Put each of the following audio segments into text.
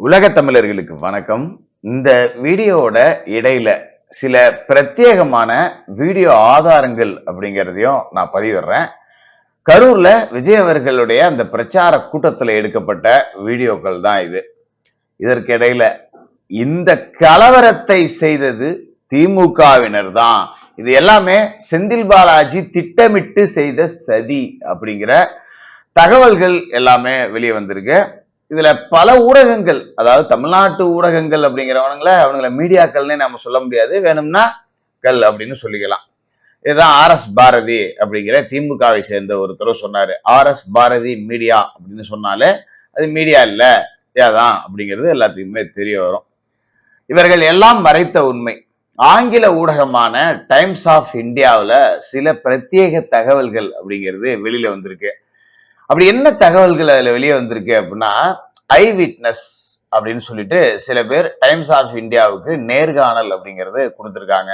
உலக தமிழர்களுக்கு வணக்கம். இந்த வீடியோவோட இடையில சில பிரத்யேகமான வீடியோ ஆதாரங்கள் அப்படிங்கிறதையும் நான் பதிவிடுறேன். கரூர்ல விஜய் அவர்களுடைய அந்த பிரச்சார கூட்டத்தில் எடுக்கப்பட்ட வீடியோக்கள் தான் இது. இதற்கிடையில இந்த கலவரத்தை செய்தது திமுகவினர் தான். இது எல்லாமே செந்தில் பாலாஜி திட்டமிட்டு செய்த சதி அப்படிங்கிற தகவல்கள் எல்லாமே வெளியே வந்திருக்கு. இதுல பல ஊடகங்கள் அதாவது தமிழ்நாட்டு ஊடகங்கள் அப்படிங்கிறவனுங்கள அவனுங்கள மீடியாக்கள்னே நம்ம சொல்ல முடியாது. வேணும்னா கல் அப்படின்னு சொல்லிக்கலாம். இதுதான் ஆர் எஸ் பாரதி அப்படிங்கிற திமுகவை சேர்ந்த ஒருத்தர் சொன்னாரு. ஆர் எஸ் பாரதி மீடியா அப்படின்னு சொன்னாலே அது மீடியா இல்லை தான் அப்படிங்கிறது எல்லாத்துக்குமே தெரிய வரும். இவர்கள் எல்லாம் மறைத்த உண்மை. ஆங்கில ஊடகமான டைம்ஸ் ஆஃப் இந்தியாவில் சில பிரத்யேக தகவல்கள் அப்படிங்கிறது வெளியில வந்திருக்கு. அப்படி என்ன தகவல்கள் அதுல வெளியே வந்திருக்கு அப்படின்னா ஐ விட்னஸ் அப்படின்னு சொல்லிட்டு சில பேர் டைம்ஸ் ஆஃப் இந்தியாவுக்கு நேர்காணல் அப்படிங்கறது கொடுத்துருக்காங்க.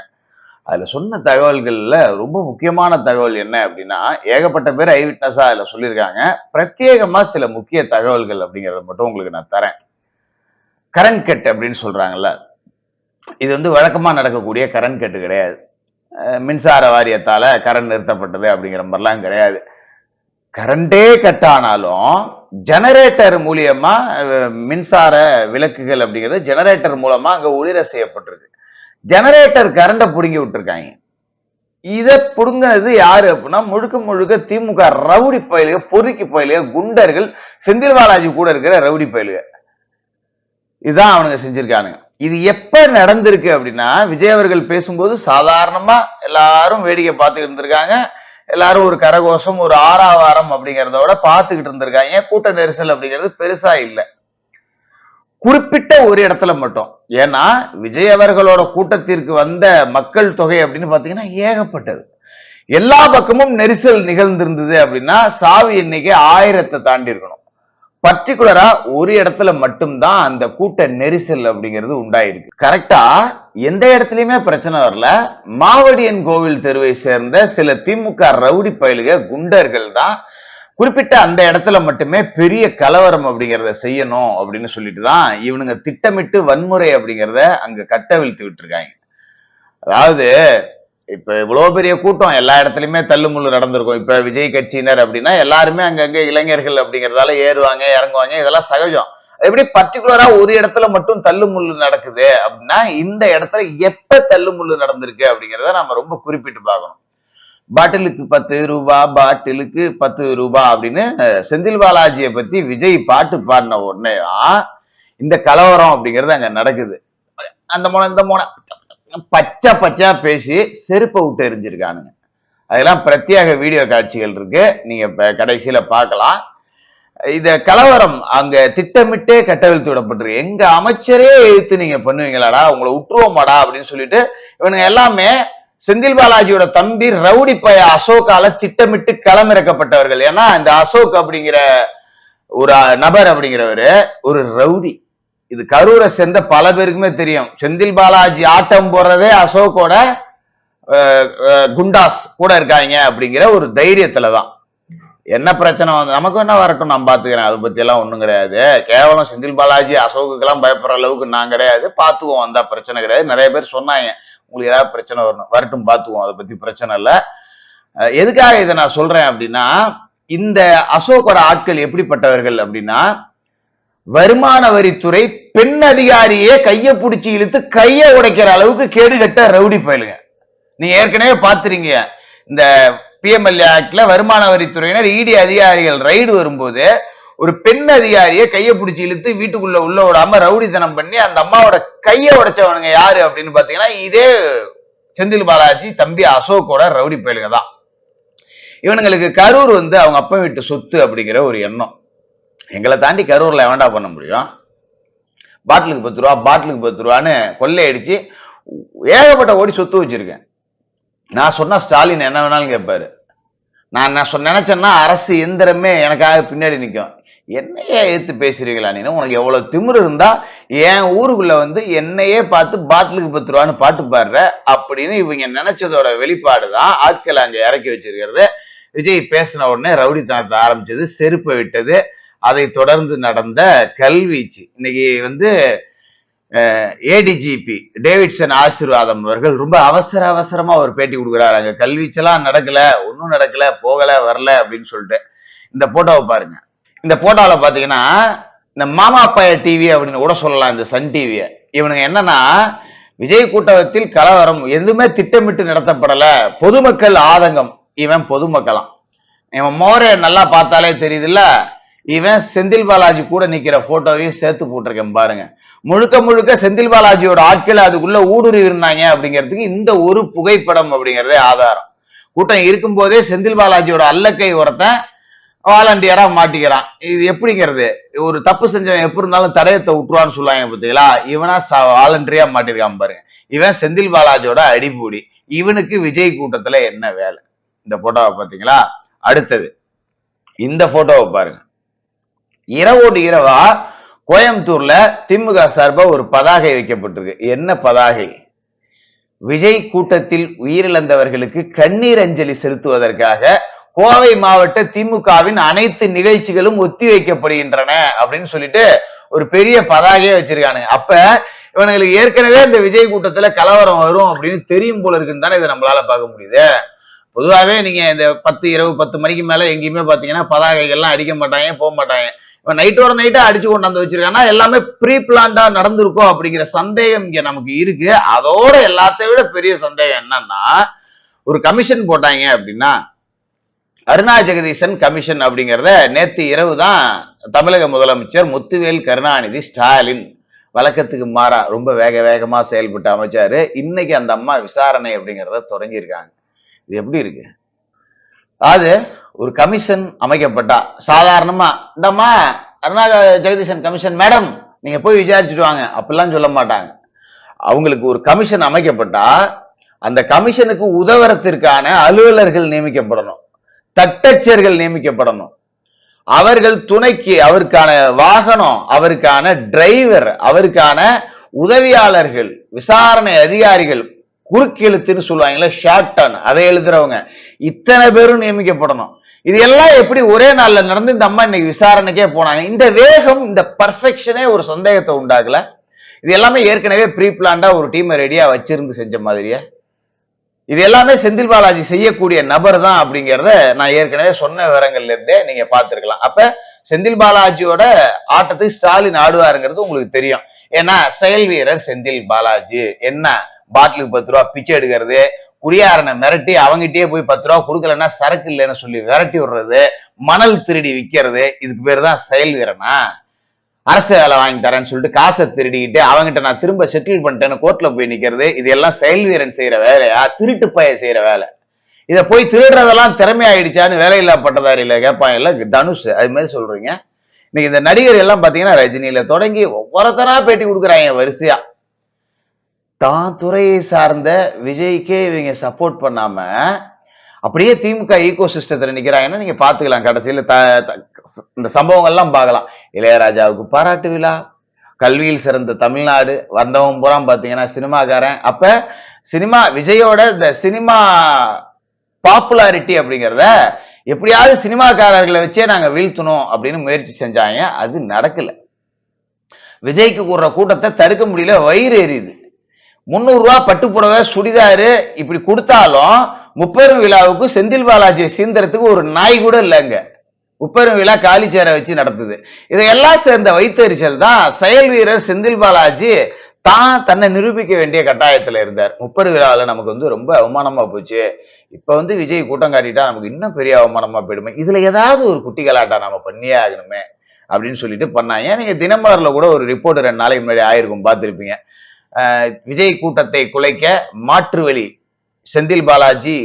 அதுல சொன்ன தகவல்கள்ல ரொம்ப முக்கியமான தகவல் என்ன அப்படின்னா ஏகப்பட்ட பேர் ஐ விட்னஸா அதுல சொல்லியிருக்காங்க. பிரத்யேகமா சில முக்கிய தகவல்கள் அப்படிங்கறத மட்டும் உங்களுக்கு நான் தரேன். கரண்ட் கட் அப்படின்னு சொல்றாங்கல்ல இது வந்து வழக்கமா நடக்கக்கூடிய கரண்ட் கட்டு கிடையாது. மின்சார வாரியத்தால கரண்ட் நிறுத்தப்பட்டது அப்படிங்கிற மாதிரிலாம் கிடையாது. கரண்டே கட் ஆனாலும் ஜெனரேட்டர் மூலியமா மின்சார விளக்குகள் அப்படிங்கிறது ஜெனரேட்டர் மூலமா அங்க ஒளிர செய்யப்பட்டிருக்கு. ஜெனரேட்டர் கரண்டை பிடுங்கி விட்டுருக்காங்க. இதை புடுங்கினது யாரு அப்படின்னா முழுக்க முழுக்க திமுக ரவுடி பயலுக பொறுக்கி பயலுக குண்டர்கள் செந்தில் பாலாஜி கூட இருக்கிற ரவுடி பயலுக. இதுதான் அவனுங்க செஞ்சிருக்கானுங்க. இது எப்ப நடந்திருக்கு அப்படின்னா விஜய் அவர்கள் பேசும்போது சாதாரணமா எல்லாரும் வேடிக்கை பார்த்துக்கிட்டு இருந்திருக்காங்க. எல்லாரும் ஒரு கரகோஷம் ஒரு ஆறாவாரம் அப்படிங்கிறத விட பார்த்துக்கிட்டு இருந்திருக்காங்க. ஏன் கூட்ட நெரிசல் அப்படிங்கிறது பெருசா இல்லை. குறிப்பிட்ட ஒரு இடத்துல மட்டும். ஏன்னா விஜய் அவர்களோட கூட்டத்திற்கு வந்த மக்கள் தொகை அப்படின்னு பார்த்தீங்கன்னா ஏகப்பட்டது. எல்லா பக்கமும் நெரிசல் நிகழ்ந்திருந்தது அப்படின்னா சாவி எண்ணிக்கை ஆயிரத்தை தாண்டி இருக்கணும். பர்டிகுலரா ஒரு இடத்துல மட்டும்தான் அந்த கூட்ட நெரிசல் அப்படிங்கிறது உண்டாயிருக்கு. கரெக்டா எந்த இடத்துலயுமே பிரச்சனை வரல. மாவடியன் கோவில் தெருவை சேர்ந்த சில திமுக ரவுடி பயலுக குண்டர்கள் தான் குறிப்பிட்ட அந்த இடத்துல மட்டுமே பெரிய கலவரம் அப்படிங்கிறத செய்யணும் அப்படின்னு சொல்லிட்டு தான் இவனுங்க திட்டமிட்டு வன்முறை அப்படிங்கிறத அங்க கட்டவிழ்த்து விட்டுருக்காங்க. அதாவது இப்ப இவ்வளவு பெரிய கூட்டம் எல்லா இடத்துலயுமே தள்ளுமுள்ளு நடந்திருக்கும். இப்ப விஜய் கட்சியினர் அப்படின்னா எல்லாருமே அங்கங்க இளைஞர்கள் அப்படிங்கிறதால ஏறுவாங்க இறங்குவாங்க இதெல்லாம் சகஜம். எப்படி பர்டிகுலரா ஒரு இடத்துல மட்டும் தள்ளுமுள்ளு நடக்குது அப்படின்னா இந்த இடத்துல எப்ப தள்ளுமுள்ளு நடந்திருக்கு அப்படிங்கிறத நம்ம ரொம்ப குறிப்பிட்டு பார்க்கணும். பாட்டிலுக்கு பத்து ரூபா பாட்டிலுக்கு பத்து ரூபா அப்படின்னு செந்தில் பாலாஜியை பத்தி விஜய் பாட்டு பாடின உடனே இந்த கலவரம் அப்படிங்கிறது அங்க நடக்குது. அந்த முனை இந்த முனை பச்சை பச்சையா பேசி செருப்பை விட்டு எரிஞ்சிருக்கானுங்க. அதெல்லாம் பிரத்யேக வீடியோ காட்சிகள் இருக்கு. நீங்க கடைசியில பார்க்கலாம். இந்த கலவரம் அங்க திட்டமிட்டே கட்டவிழ்த்து விடப்பட்டிருக்கு. எங்க அமைச்சரே எழுத்து நீங்க பண்ணுவீங்களாடா? உங்களை விட்டுருவோமாடா அப்படின்னு சொல்லிட்டு இவனுங்க எல்லாமே செந்தில் பாலாஜியோட தம்பி ரவுடி பய அசோக்கால திட்டமிட்டு களமிறக்கப்பட்டவர்கள். ஏன்னா இந்த அசோக் அப்படிங்கிற ஒரு நபர் அப்படிங்கிறவரு ஒரு ரவுடி. இது கரூரை சேர்ந்த பல பேருக்குமே தெரியும். செந்தில் பாலாஜி ஆட்டம் போடுறதே அசோக்கோட குண்டாஸ் கூட இருக்காங்க அப்படிங்கிற ஒரு தைரியத்துல தான் என்ன பிரச்சனை வந்து நமக்கு என்ன வரட்டும் நான் பாத்துக்கிறேன். அதை பத்தி எல்லாம் கிடையாது. கேவலம் செந்தில் பாலாஜி அசோக்குக்கெல்லாம் பயப்படுற அளவுக்கு நான் கிடையாது. பார்த்துக்குவோம் வந்தா பிரச்சனை கிடையாது. நிறைய பேர் சொன்னாங்க உங்களுக்கு ஏதாவது பிரச்சனை வரணும். வரட்டும் பார்த்துக்குவோம் அதை பத்தி பிரச்சனை இல்லை. எதுக்காக இதை நான் சொல்றேன் அப்படின்னா இந்த அசோக்கோட ஆட்கள் எப்படிப்பட்டவர்கள் அப்படின்னா வருமான வரித்துறை பெண் அதிகாரியே கையை பிடிச்சி இழுத்து கையை உடைக்கிற அளவுக்கு கேடுகட்ட ரவுடி பயலுங்க. நீங்க ஏற்கனவே பாத்துறீங்க இந்த பிஎம்எல்ஏ ஆக்ட்ல வருமான வரித்துறையினர் இடி அதிகாரிகள் ரைடு வரும்போது ஒரு பெண் அதிகாரியை கையை பிடிச்சி இழுத்து வீட்டுக்குள்ள உள்ள விடாம ரவுடித்தனம் பண்ணி அந்த அம்மாவோட கையை உடைச்சவனுங்க யாரு அப்படின்னு பாத்தீங்கன்னா இதே செந்தில் பாலாஜி தம்பி அசோக்கோட ரவுடி பயலுங்க தான். இவனுங்களுக்கு கரூர் வந்து அவங்க அப்பா வீட்டு சொத்து அப்படிங்கிற ஒரு எண்ணம். எங்களை தாண்டி கரூர்ல வேண்டா பண்ண முடியும்? பாட்டிலுக்கு பத்து ரூபா பாட்டிலுக்கு பத்து ரூபான்னு கொள்ளையடிச்சு ஏகப்பட்ட ஓடி சொத்து வச்சிருக்கேன். நான் சொன்னா ஸ்டாலின் என்ன வேணாலும் கேட்பாரு. நான் நான் சொன்ன நினைச்சேன்னா அரசு எந்திரமே எனக்காக பின்னாடி நிற்கும் என்னையே எடுத்து பேசுறீங்களா நீ உனக்கு எவ்வளோ திமிரு இருந்தா என் ஊருக்குள்ள வந்து என்னையே பார்த்து பாட்டிலுக்கு பத்து ரூபான்னு பாட்டு பாடுற அப்படின்னு இவங்க நினைச்சதோட வெளிப்பாடு தான் ஆட்களை அங்கே இறக்கி வச்சிருக்கிறது. விஜய் பேசின உடனே ரவுடித்தனத்தை ஆரம்பிச்சது செருப்பை விட்டது. அதை தொடர்ந்து நடந்த கல்வீச்சு. இன்னைக்கு வந்து ஏடிஜிபி டேவிட்சன் ஆசீர்வாதம் அவர்கள் ரொம்ப அவசர அவசரமா ஒரு பேட்டி கொடுக்குறாரு. அங்க கல்வீச்செல்லாம் நடக்கல ஒன்றும் நடக்கல போகல வரல அப்படின்னு சொல்லிட்டு. இந்த போட்டோவை பாருங்க. இந்த போட்டோவில் பார்த்தீங்கன்னா இந்த மாமா பய டிவி அப்படின்னு கூட சொல்லலாம் இந்த சன் டிவியை இவனுங்க என்னன்னா விஜய் கூட்டத்தில் கலவரம் எதுவுமே திட்டமிட்டு நடத்தப்படலை. பொதுமக்கள் ஆதங்கம். இவன் பொதுமக்களாம். இவன் மோரை நல்லா பார்த்தாலே தெரியுதுல்ல இவன் செந்தில் பாலாஜி கூட நிக்கிற போட்டோவையும் சேர்த்து போட்டிருக்கேன் பாருங்க. முழுக்க முழுக்க செந்தில் பாலாஜியோட ஆட்கள் அதுக்குள்ள ஊடுருவி இருந்தாங்க அப்படிங்கிறதுக்கு இந்த ஒரு புகைப்படம் அப்படிங்கிறதே ஆதாரம். கூட்டம் இருக்கும்போதே செந்தில் பாலாஜியோட அல்லக்கை ஒருத்தன் வாலண்டியரா மாட்டிக்கிறான். இது எப்படிங்கிறது? ஒரு தப்பு செஞ்சவன் எப்படி இருந்தாலும் தடயத்தை விட்டுருவான்னு சொல்லுவாங்க பார்த்தீங்களா இவனா வாலண்டரியா மாட்டிருக்கான் பாருங்க. இவன் செந்தில் பாலாஜியோட அடிபூடி இவனுக்கு விஜய் கூட்டத்துல என்ன வேலை? இந்த போட்டோவை பார்த்தீங்களா அடுத்தது. இந்த போட்டோவை பாருங்க. இரவோடு இரவா கோயம்புத்தூர்ல திமுக சார்பா ஒரு பதாகை வைக்கப்பட்டிருக்கு. என்ன பதாகை? விஜய் கூட்டத்தில் உயிரிழந்தவர்களுக்கு கண்ணீர் அஞ்சலி செலுத்துவதற்காக கோவை மாவட்ட திமுகவின் அனைத்து நிகழ்ச்சிகளும் ஒத்தி வைக்கப்படுகின்றன அப்படின்னு சொல்லிட்டு ஒரு பெரிய பதாகையே வச்சிருக்கானுங்க அப்ப இவனுங்களுக்கு ஏற்கனவே இந்த விஜய் கூட்டத்துல கலவரம் வரும் அப்படின்னு தெரியும் போல இருக்குன்னு தானே இதை நம்மளால பார்க்க முடியுது. பொதுவாகவே நீங்க இந்த பத்து இரவு பத்து மணிக்கு மேல எங்கேயுமே பாத்தீங்கன்னா பதாகைகள்லாம் அடிக்க மாட்டாங்க போக மாட்டாங்க. நைட்டோட நைட்டா அடிச்சு கொண்டாந்து வச்சிருக்கானா? எல்லாமே ப்ரீ பிளான்டா நடந்திருக்கும் அப்படிங்கிற சந்தேகம் இங்க நமக்கு இருக்கு. அதோட எல்லாத்தையும் விட பெரிய சந்தேகம் என்னன்னா ஒரு கமிஷன் போட்டாங்க அப்படின்னா அருணா ஜெகதீசன் கமிஷன் அப்படிங்கிறத நேத்து இரவு தான் தமிழக முதலமைச்சர் முத்துவேல் கருணாநிதி ஸ்டாலின் வழக்கத்துக்கு மாறா ரொம்ப வேக வேகமா செயல்பட்டு அமைச்சாரு. இன்னைக்கு அந்த அம்மா விசாரணை அப்படிங்கிறத தொடங்கியிருக்காங்க. இது எப்படி இருக்கு? அது ஒரு கமிஷன் அமைக்கப்பட்டா. சாதாரணமா இந்தம்மா அருணா ஜெகதீசன் கமிஷன் மேடம் நீங்க போய் விசாரிச்சுட்டு வாங்க. அப்படிலாம் சொல்ல மாட்டாங்க. அவங்களுக்கு ஒரு கமிஷன் அமைக்கப்பட்டா அந்த கமிஷனுக்கு உதவுறதற்கான அலுவலர்கள் நியமிக்கப்படணும். தட்டச்சர்கள் நியமிக்கப்படணும். அவர்கள் துணைக்கு அவருக்கான வாகனம் அவருக்கான டிரைவர் அவருக்கான உதவியாளர்கள் விசாரணை அதிகாரிகள் குறுக்கெழுத்துன்னு சொல்லுவாங்கல்ல ஷார்ட் டன் அதை எழுதுறவங்க. இத்தனை பேரும் நியமிக்கப்படணும். இது எல்லாம் எப்படி ஒரே நாள்ல நடந்து இந்த அம்மா இன்னைக்கு விசாரணைக்கே போனாங்க. இந்த வேகம் இந்த பர்ஃபெக்ஷனே ஒரு சந்தேகத்தை உண்டாகல இது எல்லாமே ஏற்கனவே ப்ரீ பிளான்டா ஒரு டீமை ரெடியா வச்சிருந்து செஞ்ச மாதிரியே. இது எல்லாமே செந்தில் பாலாஜி செய்யக்கூடிய நபர் தான் அப்படிங்கிறத நான் ஏற்கனவே சொன்ன விவரங்கள்ல இருந்தே நீங்க பார்த்துருக்கலாம். அப்ப செந்தில் பாலாஜியோட ஆட்டத்தை ஸ்டாலின் ஆடுவாருங்கிறது உங்களுக்கு தெரியும். ஏன்னா செயல் வீரர் செந்தில் பாலாஜி. என்ன? பாட்டிலுக்கு பத்து ரூபா பிச்சை எடுக்கிறது குடியாரனை மிரட்டி அவங்ககிட்டயே போய் பத்து ரூபா கொடுக்கலன்னா சரக்கு இல்லைன்னு சொல்லி விரட்டி விடுறது மணல் திருடி விற்கிறது இதுக்கு பேர் தான் செயல் வீரனா? அரசு வேலை வாங்கி தரேன்னு சொல்லிட்டு காசை திருடிக்கிட்டு அவங்ககிட்ட நான் திரும்ப செட்டில் பண்ணிட்டேன்னு கோர்ட்ல போய் நிக்கிறது இது எல்லாம் செயல் வீரன் செய்யற வேலையா? திருட்டு பய செய்யற வேலை. இதை போய் திருடுறதெல்லாம் திறமை ஆயிடுச்சான்னு வேலையில்லா பட்டதாரியில கேட்பாங்க. இல்ல தனுஷ் அது மாதிரி சொல்றீங்க. இன்னைக்கு இந்த நடிகர் எல்லாம் பாத்தீங்கன்னா ரஜினியில தொடங்கி ஒவ்வொருத்தரா பேட்டி கொடுக்குறாங்க வரிசையா. தான் துறையை சார்ந்த விஜய்க்கே இவங்க சப்போர்ட் பண்ணாம அப்படியே திமுக ஈகோ சிஸ்டத்தில் நிற்கிறாங்கன்னா நீங்க பாத்துக்கலாம் கடைசியில் த இந்த சம்பவங்கள்லாம் பார்க்கலாம். இளையராஜாவுக்கு பாராட்டு விழா கல்வியில் சிறந்த தமிழ்நாடு வந்தவன் பூரா பார்த்தீங்கன்னா சினிமாக்காரன். அப்ப சினிமா விஜயோட இந்த சினிமா பாப்புலாரிட்டி அப்படிங்கிறத எப்படியாவது சினிமாக்காரர்களை வச்சே நாங்க வீழ்த்தணும் அப்படின்னு முயற்சி செஞ்சாங்க. அது நடக்கல. விஜய்க்கு கூடுற கூட்டத்தை தடுக்க முடியல. வயிறு எரியுது. முந்நூறு ரூபா பட்டு புடவை சுடிதாரு இப்படி கொடுத்தாலும் முப்பெரும் விழாவுக்கு செந்தில் பாலாஜியை சீந்தறதுக்கு ஒரு நாய் கூட இல்லைங்க. முப்பெரும் விழா காலி சேரை வச்சு நடத்துது. இதையெல்லாம் சேர்ந்த வைத்தறிச்சல் தான் செயல் வீரர் செந்தில் பாலாஜி தான் தன்னை நிரூபிக்க வேண்டிய கட்டாயத்தில் இருந்தார். முப்பெரு விழாவில் நமக்கு வந்து ரொம்ப அவமானமா போச்சு. இப்ப வந்து விஜய் கூட்டம் காட்டிட்டா நமக்கு இன்னும் பெரிய அவமானமா போயிடுமே. இதுல ஏதாவது ஒரு குட்டி கலாட்டா நம்ம பண்ணியே ஆகணுமே அப்படின்னு சொல்லிட்டு பண்ணாங்க. நீங்க தினமரில் கூட ஒரு ரிப்போர்ட் ரெண்டு நாளைக்கு முன்னாடி ஆயிருக்கும் பார்த்துருப்பீங்க. விஜய் கூட்டத்தை குலைக்க மாற்று வழி செந்தில் பாலாஜி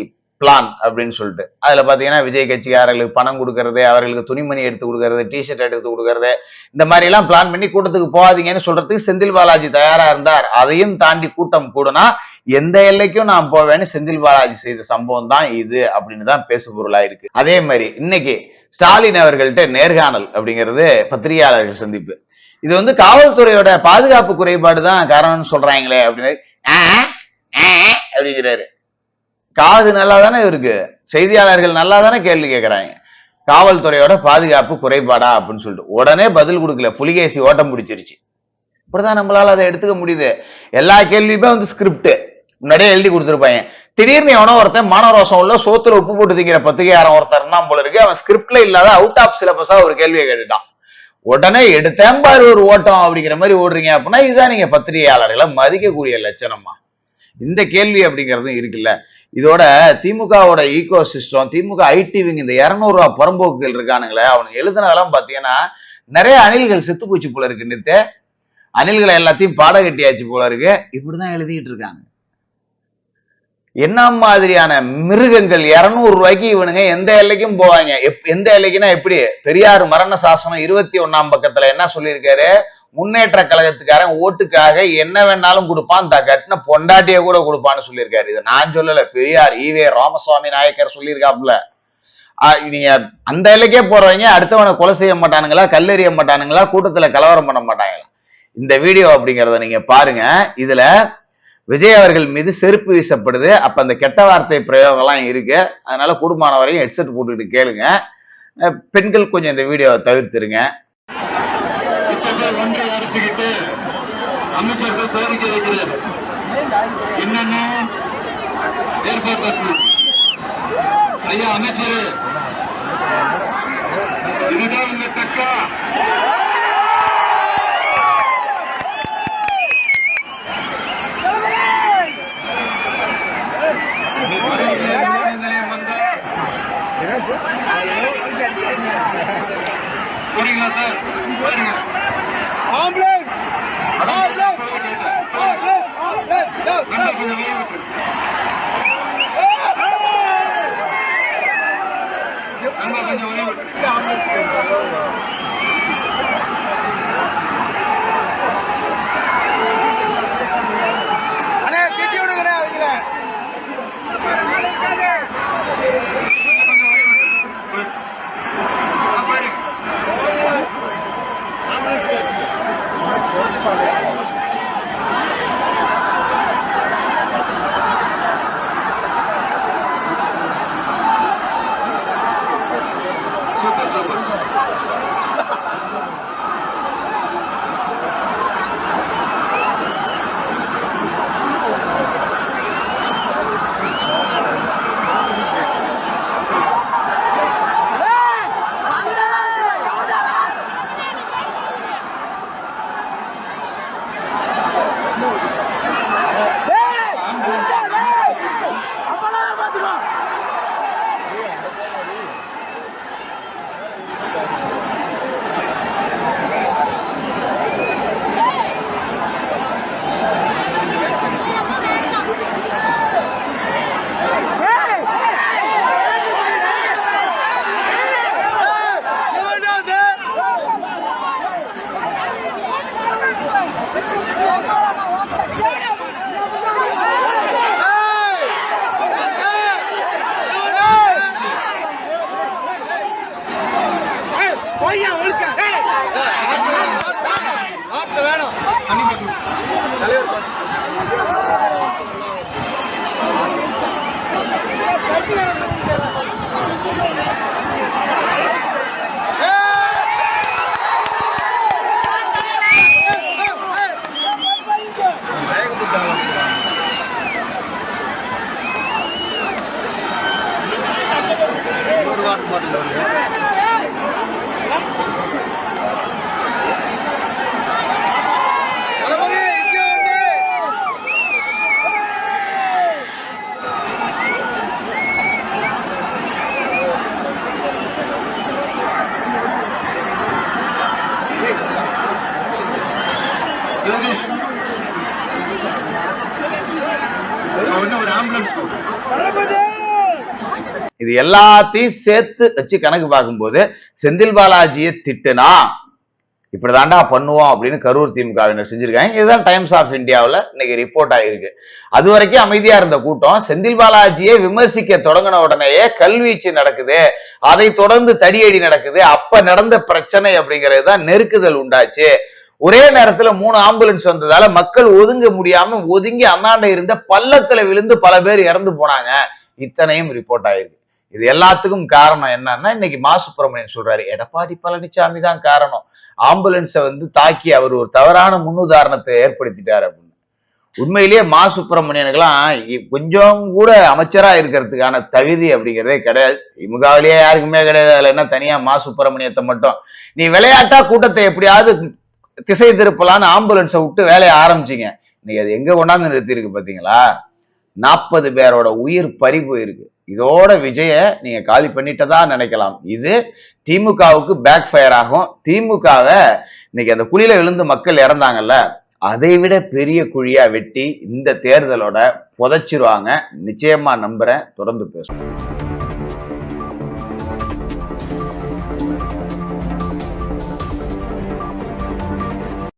பிளான் அப்படின்னு சொல்லிட்டு. அதில் பார்த்தீங்கன்னா விஜய் கட்சிக்காரர்களுக்கு பணம் கொடுக்கறது அவர்களுக்கு துணிமணி எடுத்து கொடுக்கறது டிஷர்ட் எடுத்து கொடுக்கறது இந்த மாதிரிலாம் பிளான் பண்ணி கூட்டத்துக்கு போகாதீங்கன்னு சொல்றதுக்கு செந்தில் பாலாஜி தயாராக இருந்தார். அதையும் தாண்டி கூட்டம் கூடனா எந்த எல்லைக்கும் நான் போவேன்னு செந்தில் பாலாஜி செய்த சம்பவம் தான் இது அப்படின்னு தான் பேசு பொருளா இருக்கு. அதே மாதிரி இன்னைக்கு ஸ்டாலின் அவர்கள்ட்ட நேர்காணல் அப்படிங்கிறது பத்திரிகையாளர்கள் சந்திப்பு. இது வந்து காவல்துறையோட பாதுகாப்பு குறைபாடு தான் காரணம்னு சொல்றாங்களே அப்படின்னு. அப்படிங்கிறாரு. காது நல்லா தானே இருக்கு? செய்தியாளர்கள் நல்லா தானே கேள்வி கேட்குறாங்க காவல்துறையோட பாதுகாப்பு குறைபாடா அப்படின்னு சொல்லிட்டு. உடனே பதில் கொடுக்கல. புலிகேசி ஓட்டம் பிடிச்சிருச்சு. இப்படிதான் நம்மளால அதை எடுத்துக்க முடியுது. எல்லா கேள்வியுமே வந்து ஸ்கிரிப்ட் முன்னாடியே எழுதி கொடுத்துருப்பாங்க. திடீர்னு எவனோ ஒருத்தன் மானரோசம் உள்ள சோத்துல உப்பு போட்டு திங்கிற பத்திரிகையாரம் ஒருத்தர் தான் போல இருக்கு. அவன் ஸ்கிரிப்ட்ல இல்லாத அவுட் ஆஃப் சிலபஸா ஒரு கேள்வியை கேட்டுட்டான். உடனே எடுத்தேன் பாரு ஒரு ஓட்டம் அப்படிங்கிற மாதிரி ஓடுறீங்க அப்படின்னா இதுதான் நீங்க பத்திரிகையாளர்களை மதிக்கக்கூடிய லட்சணமா? இந்த கேள்வி அப்படிங்கிறதும் இருக்குல்ல. இதோட திமுகவோட ecosystem DMK IT wing இந்த இரநூறுவா புறம்போக்குகள் இருக்கானுங்களே அவனுக்கு எழுதுனதெல்லாம் பார்த்தீங்கன்னா நிறைய அணில்கள் செத்து போச்சு போல இருக்கு நித்து. அணில்களை எல்லாத்தையும் பாட கட்டியாச்சு போல இருக்கு. இப்படிதான் எழுதிட்டு இருக்காங்க. என்ன மாதிரியான மிருகங்கள்? இருநூறு ரூபாய்க்கு இவனுங்க எந்த எல்லைக்கும் போவாங்க? எப்- எந்த எல்லைக்குன்னா எப்படி? பெரியார் மரண சாசனம் இருபத்தி ஒண்ணாம் பக்கத்துல என்ன சொல்லியிருக்காரு? முன்னேற்ற கழகத்துக்காரன் ஓட்டுக்காக என்ன வேணாலும் கொடுப்பான் த கட்டின பொண்டாட்டிய கூட கொடுப்பான்னு சொல்லியிருக்காரு. இதை நான் சொல்லல. பெரியார் ஈவே ராமசுவாமி நாயக்கர் சொல்லியிருக்காப்புல. ஆஹ் நீங்க அந்த எல்லைக்கே போறவங்க அடுத்தவனை கொலை செய்ய மாட்டானுங்களா கல்லெறிய மாட்டானுங்களா கூட்டத்துல கலவரம் பண்ண மாட்டாங்களா? இந்த வீடியோ அப்படிங்கிறத நீங்க பாருங்க. இதுல விஜய் அவர்கள் மீது செருப்பு வீசப்படுது. அப்ப அந்த கெட்ட வார்த்தை பிரயோகம்லாம் இருக்கு. அதனால கூடுமான வரையும் ஹெட்செட் போட்டுக்கிட்டு கேளுங்க. பெண்கள் கொஞ்சம் இந்த வீடியோவை தவிர்த்துருங்க. அமைச்சர்கள் கோரிக்கை என்னென்ன ஏற்பாடு ஐயா அமைச்சர். இதுதான் உங்க தக்கா. போறீங்களா சார்? பாருங்க. கொஞ்சம் வெளியே. நண்பா, கொஞ்சம் வெளியே விட்டுரு. হবে What about the money இது எல்லாத்தையும் சேர்த்து வச்சு கணக்கு பார்க்கும்போது செந்தில் பாலாஜியை திட்டுனா இப்படிதாண்டா பண்ணுவோம் அப்படின்னு கரூர் திமுகவினர் செஞ்சிருக்காங்க. இதுதான் டைம்ஸ் ஆஃப் இந்தியாவில் இன்னைக்கு ரிப்போர்ட் ஆயிருக்கு. அது வரைக்கும் அமைதியா இருந்த கூட்டம் செந்தில் பாலாஜியை விமர்சிக்க தொடங்கின உடனேயே கல்வீச்சு நடக்குது. அதை தொடர்ந்து தடியடி நடக்குது. அப்ப நடந்த பிரச்சனை அப்படிங்கிறது தான் நெருக்குதல் உண்டாச்சு. ஒரே நேரத்துல மூணு ஆம்புலன்ஸ் வந்ததால மக்கள் ஒதுங்க முடியாம ஒதுங்கி அந்தாண்ட இருந்த பள்ளத்துல விழுந்து பல பேர் இறந்து போனாங்க. இத்தனையும் ரிப்போர்ட் ஆயிருக்கு. இது எல்லாத்துக்கும் காரணம் என்னன்னா இன்னைக்கு மா சுப்பிரமணியன் சொல்றாரு எடப்பாடி பழனிசாமி தான் காரணம். ஆம்புலன்ஸை வந்து தாக்கி அவர் ஒரு தவறான முன்னுதாரணத்தை ஏற்படுத்திட்டார் அப்படின்னு. உண்மையிலேயே மா சுப்பிரமணியனுக்கெல்லாம் இ- கொஞ்சம் கூட அமைச்சரா இருக்கிறதுக்கான தகுதி அப்படிங்கிறதே கிடையாது. திமுகவிலேயே யாருக்குமே கிடையாது. அதுல என்ன தனியா மா சுப்பிரமணியத்தை மட்டும். நீ விளையாட்டா கூட்டத்தை எப்படியாவது திசை திருப்பலான்னு ஆம்புலன்ஸை விட்டு வேலையை ஆரம்பிச்சீங்க. இன்னைக்கு அது எங்கே கொண்டாந்து நிறுத்தியிருக்கு பார்த்தீங்களா நாற்பது பேரோட உயிர் பறி போயிருக்கு. இதோட விஜய நீங்க காலி பண்ணிட்டதா நினைக்கலாம். இது திமுகவுக்கு பேக் ஃபயர் ஆகும். திமுகவை இன்னைக்கு அந்த குழியில விழுந்து மக்கள் இறந்தாங்கல்ல அதை விட பெரிய குழியா வெட்டி இந்த தேர்தலோட புதைச்சிருவாங்க. நிச்சயமா நம்புறேன். தொடர்ந்து பேசுவோம்.